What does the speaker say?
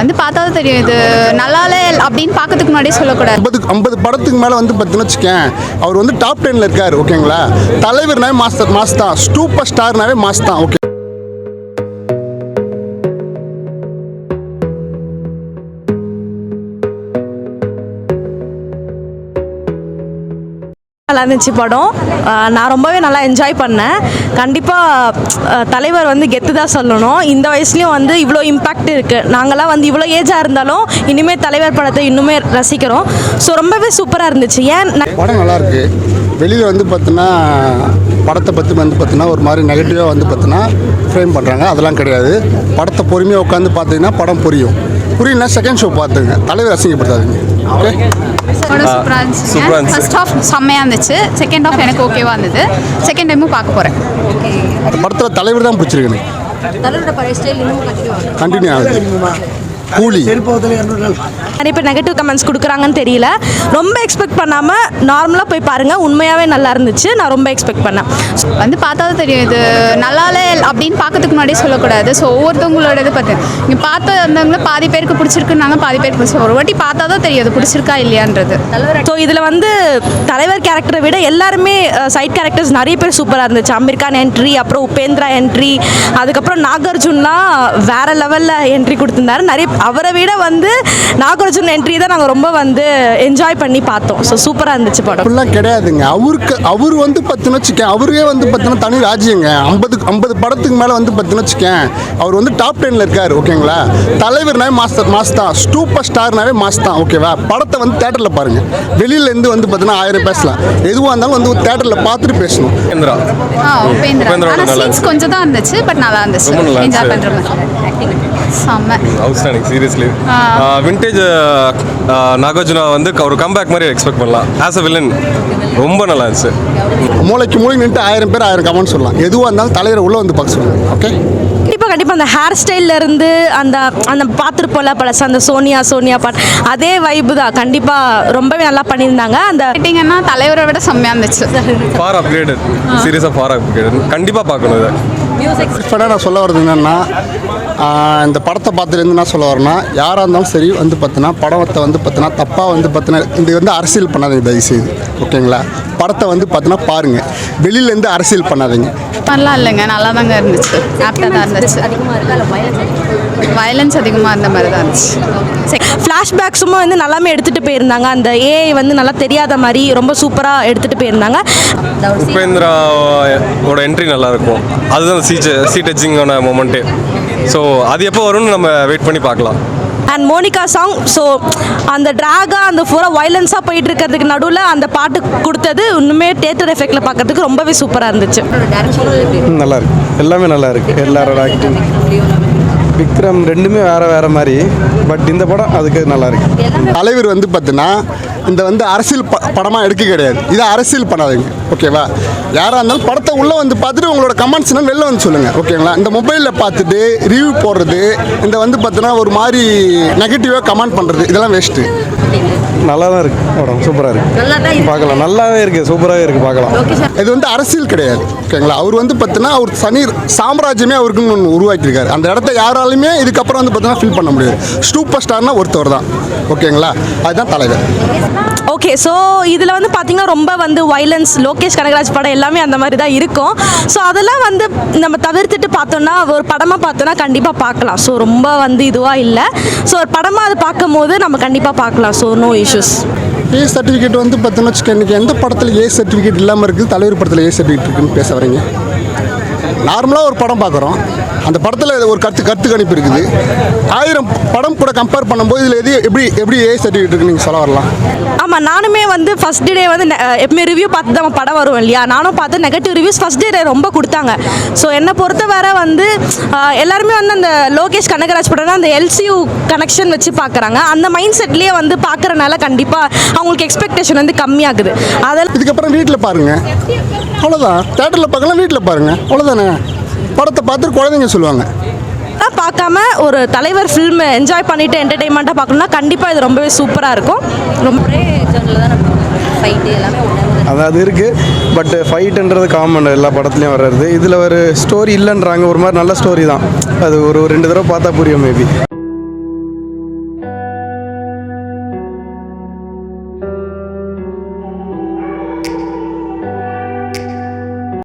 வந்து பார்த்தா தான் தெரியும். இது நல்லாலே அப்படின்னு பார்க்கறதுக்கு முன்னாடியே சொல்லக்கூடாது. ஐம்பது ஐம்பது படத்துக்கு மேலே வந்து பார்த்தீங்கன்னா வச்சுக்கேன் அவர் வந்து டாப் டென்னில் இருக்கார் ஓகேங்களா தலைவர்னாவே மாஸ்டர் மாஸ் தான் சூப்பர் ஸ்டார்னாவே மாஸ் தான் ஓகே நல்லா இருந்துச்சு படம். நான் ரொம்பவே நல்லா என்ஜாய் பண்ணேன். கண்டிப்பாக தலைவர் வந்து கெத்து தான் சொல்லணும். இந்த வயசுலேயும் வந்து இவ்வளோ இம்பேக்ட் இருக்குது நாங்களாம் வந்து இவ்வளோ ஏஜாக இருந்தாலும் இனிமேல் தலைவர் படத்தை இன்னுமே ரசிக்கிறோம். ஸோ ரொம்பவே சூப்பராக இருந்துச்சு. ஏன் படம் நல்லா இருக்கு. வெளியில் வந்து பார்த்தீங்கன்னா படத்தை பற்றி வந்து பார்த்தீங்கன்னா ஒரு மாதிரி நெகட்டிவாக வந்து பார்த்தீங்கன்னா ஃப்ரேம் பண்ணுறாங்க அதெல்லாம் கிடையாது. படத்தை பொறுமையாக உட்காந்து பார்த்தீங்கன்னா படம் புரியும். புரியலன்னா செகண்ட் ஷோ பார்த்துங்க. தலைவர் அசிங்கப்படுத்தாதீங்க. ஓகே படம் சூப்பராக இருந்துச்சு. ஃபர்ஸ்ட் ஹாஃப் செம்மையாக இருந்துச்சு செகண்ட் ஹாஃப் எனக்கு ஓகேவா இருந்தது செகண்ட் டைமும் பார்க்க போகிறேன் படத்தில் தலைவர் தான் பிடிச்சிருக்கு எனக்கு கண்டினியூ ஆகுது கூலி. நிறைய பேர் நெகட்டிவ் கமெண்ட்ஸ் கொடுக்குறாங்கன்னு தெரியல. ரொம்ப எக்ஸ்பெக்ட் பண்ணாமல் நார்மலாக போய் பாருங்கள் உண்மையாகவே நல்லா இருந்துச்சு. நான் ரொம்ப எக்ஸ்பெக்ட் பண்ணேன். வந்து பார்த்தா தான் தெரியும். இது நல்லாலே அப்படின்னு பார்க்கறதுக்கு முன்னாடியே சொல்லக்கூடாது. ஸோ ஒவ்வொருத்தவங்களோட இது பார்த்து. இங்கே பார்த்து வந்தவங்கள பாதி பேருக்கு பிடிச்சிருக்குன்னாங்க பாதி பேருக்கு பிடிச்சி ஒரு வாட்டி பார்த்தா தான் தெரியும். அது பிடிச்சிருக்கா இல்லையான்றது. ஸோ இதில் வந்து தலைவர் கேரக்டரை விட எல்லாருமே சைட் கேரக்டர்ஸ் நிறைய பேர் சூப்பராக இருந்துச்சு. அமீர் கான் என்ட்ரி அப்புறம் உபேந்திரா என்ட்ரி அதுக்கப்புறம் நாகார்ஜுன்லாம் வேற லெவலில் என்ட்ரி கொடுத்துருந்தாரு. நிறைய அவரை விட வந்து நாகார்ஜுன் என்ட்ரி தான் நாங்கள் ரொம்ப வந்து என்ஜாய் பண்ணி பார்த்தோம். ஸோ சூப்பராக இருந்துச்சு படம். அப்படிலாம் கிடையாதுங்க. அவருக்கு அவர் வந்து பார்த்தீங்கன்னா வச்சுக்கேன் அவரே வந்து பார்த்தீங்கன்னா தனி ராஜ்யங்க. ஐம்பது ஐம்பது படத்துக்கு மேலே வந்து பார்த்தீங்கன்னா வச்சுக்கேன் அவர் வந்து டாப் டென்னில் இருக்கார் ஓகேங்களா? தலைவர்னாவே மாஸ்டர் மாஸ் தான் சூப்பர் ஸ்டார்னாவே மாஸ் தான் ஓகேவா? படத்தை வந்து தேட்டரில் பாருங்கள் வெளியிலேருந்து வந்து பார்த்தீங்கன்னா ஆயிரம் பேசலாம். எதுவாக இருந்தாலும் வந்து தேட்டரில் பார்த்துட்டு பேசணும். கொஞ்சம் தான் இருந்துச்சு பட் நல்லா இருந்துச்சு. என்ஜாய் இருந்துச்சு. செம்ம. அவுட்ஸ்டாண்டிங் சீரியஸ்லி விண்டேஜ் நாகார்ஜுனா வந்து ஒரு கம்பேக் மாதிரி எக்ஸ்பெக்ட் பண்ணலாம். ஆஸ் அ வில்லன் ரொம்ப நல்லா இருந்துச்சு. மூளைக்கு மூளைக்கு நின்று ஆயிரம் பேர் ஆயிரம் கமெண்ட் சொல்லலாம். எதுவாக இருந்தாலும் தலைவரை உள்ளே வந்து பார்க்க சொல்லுங்கள் ஓகே கண்டிப்பாக கண்டிப்பாக அந்த ஹேர் ஸ்டைல்ல இருந்து அந்த அந்த பார்த்துருப்போல பழச அந்த சோனியா சோனியா பாட் அதே வைப்பு தான். கண்டிப்பாக ரொம்பவே நல்லா பண்ணியிருந்தாங்க. அந்த கேட்டிங்கன்னா தலைவரை விட செம்மையாக இருந்துச்சு. ஃபார் அப்கிரேடட் சீரியஸாக ஃபார் அப்கிரேடட் கண்டிப்பாக பார்க்கணும் இதை. இப்போ நான் சொல்ல வர்றது என்னென்னா இந்த படத்தை பார்த்துலேருந்து என்ன சொல்ல வரேன்னா யாராக இருந்தாலும் சரி வந்து பார்த்தீங்கன்னா படத்தை வந்து பார்த்தீங்கன்னா தப்பாக வந்து பார்த்தீங்கன்னா இது வந்து அரசியல் பண்ணாதீங்க தயவுசெய்து. ஓகேங்களா? படத்தை வந்து பார்த்தீங்கன்னா பாருங்கள் வெளியிலேருந்து அரசியல் பண்ணாதீங்க. நல்லா இல்லைங்க. நல்லா தாங்க இருந்துச்சு ஆப்டாக தான் இருந்துச்சு. வயலன்ஸ் அதிகமாக இருந்த மாதிரி தான் இருந்துச்சு. ஃப்ளாஷ்பேக்ஸும் வந்து நல்லாமே எடுத்துகிட்டு போயிருந்தாங்க. அந்த ஏஐ வந்து நல்லா தெரியாத மாதிரி ரொம்ப சூப்பராக எடுத்துகிட்டு போயிருந்தாங்க. உபேந்திரா ஓட என்ட்ரி நல்லா இருக்கும் அதுதான் சீ சீ டச்சிங்கான மூமெண்ட்டே ஸோ அது எப்போ வரும்னு நம்ம வெயிட் பண்ணி பார்க்கலாம். அண்ட் மோனிகா சாங் ஸோ அந்த ட்ராகா அந்த ஃபுல்லாக வயலன்ஸாக போயிட்டு இருக்கிறதுக்கு நடுவில் அந்த பாட்டு கொடுத்தது இன்னுமே தேட்டர் எஃபெக்டில் பார்க்கறதுக்கு ரொம்பவே சூப்பராக இருந்துச்சு. நல்லா இருக்கு எல்லாமே நல்லா இருக்கு எல்லாரோட ஆக்டிங் விக்ரம் ரெண்டுமே வேற வேற மாதிரி. பட் இந்த படம் அதுக்கு நல்லா இருக்கு தலைவர் வந்து பார்த்தீங்கன்னா இந்த வந்து அரசியல் ப படமாக எடுக்க கிடையாது. இதை அரசியல் பண்ணாதீங்க ஓகேவா யாராக இருந்தாலும் படத்தை உள்ளே வந்து பார்த்துட்டு உங்களோட கமெண்ட்ஸ்னால் வெளில வந்து சொல்லுங்கள் ஓகேங்களா இந்த மொபைலில் பார்த்துட்டு ரிவ்யூ போடுறது இந்த வந்து பார்த்தீங்கன்னா ஒரு மாதிரி நெகட்டிவாக கமெண்ட் பண்ணுறது இதெல்லாம் வேஸ்ட்டு நல்லா தான் இருக்கு படம். சூப்பராக இருக்கு. பார்க்கலாம். நல்லாவே இருக்கு. சூப்பராகவே இருக்கு. பார்க்கலாம். இது வந்து அரசியல் கிடையாது. ஓகேங்களா? அவர் வந்து பார்த்தீங்கன்னா அவர் சனி சாம்ராஜ்யமே அவருக்குன்னு ஒன்று உருவாக்கியிருக்காரு. அந்த இடத்த யாராலுமே இதுக்கப்புறம் வந்து பார்த்தீங்கன்னா ஃபில் பண்ண முடியாது. சூப்பர் ஸ்டார்னா ஒருத்தவர் தான். ஓகேங்களா? அதுதான் தலைவர். ஓகே ஸோ இதில் வந்து பார்த்தீங்கன்னா ரொம்ப வந்து வைலன்ஸ் லோகேஷ் கனகராஜ் படம் எல்லாமே அந்த மாதிரி தான் இருக்கும். ஸோ அதெல்லாம் வந்து நம்ம தவிர்த்துட்டு பார்த்தோம்னா ஒரு படமாக பார்த்தோன்னா கண்டிப்பாக பார்க்கலாம். ஸோ ரொம்ப வந்து இதுவாக இல்லை. ஸோ ஒரு படமாக அது பார்க்கும் போது நம்ம கண்டிப்பாக பார்க்கலாம். So no issues A certificate வந்து பார்த்தீங்கன்னா வச்சுக்க இன்றைக்கி எந்த படத்தில் ஏ சர்டிஃபிகேட் இல்லாமல் இருக்குது? தலைவர் படத்தில் ஏ சர்டிஃபிகேட் இருக்குன்னு பேச வரீங்க. நார்மலாக ஒரு படம் பார்க்குறோம். அந்த படத்தில் ஒரு கருத்து கருத்து கணிப்பு இருக்குது. ஆயிரம் படம் கூட கம்பேர் பண்ணும்போது இதில் எது எப்படி எப்படி ஏ சர்டிஃபிகேட் இருக்குன்னு நீங்கள் சொல்ல வரலாம்? ஆமாம் நானுமே வந்து ஃபஸ்ட் டே வந்து எப்பவுமே ரிவ்யூ பார்த்து தான் படம் வரும் இல்லையா? நானும் பார்த்து நெகட்டிவ் ரிவ்யூஸ் ஃபஸ்ட் டே ரொம்ப கொடுத்தாங்க. ஸோ என்னை பொறுத்த வரை வந்து எல்லாருமே வந்து அந்த லோகேஷ் கனகராஜ் படம்னா அந்த எல்சியூ கனெக்ஷன் வச்சு பார்க்குறாங்க. அந்த மைண்ட் செட்லேயே வந்து பார்க்குறனால கண்டிப்பாக அவங்களுக்கு எக்ஸ்பெக்டேஷன் வந்து கம்மியாகுது. அதெல்லாம் இதுக்கப்புறம் வீட்டில் பாருங்கள் அவ்வளோதான் தேட்டரில் பார்க்கலாம் வீட்டில் பாருங்கள் அவ்வளோதானே படத்தை பார்த்துட்டு குழந்தைங்க சொல்லுவாங்க. பார்க்காம ஒரு தலைவர் ஃபில்ம் என்ஜாய் பண்ணிட்டு என்டர்டெயின்மெண்ட்டாக பார்க்கணும்னா கண்டிப்பாக இது ரொம்பவே சூப்பராக இருக்கும். ரொம்ப அது அது இருக்கு. பட் ஃபைட்டுன்றது காமன் எல்லா படத்துலையும் வர்றது. இதில் ஒரு ஸ்டோரி இல்லைன்றாங்க. ஒரு மாதிரி நல்ல ஸ்டோரி தான். அது ஒரு ஒரு ரெண்டு தடவை பார்த்தா புரியும் மேபி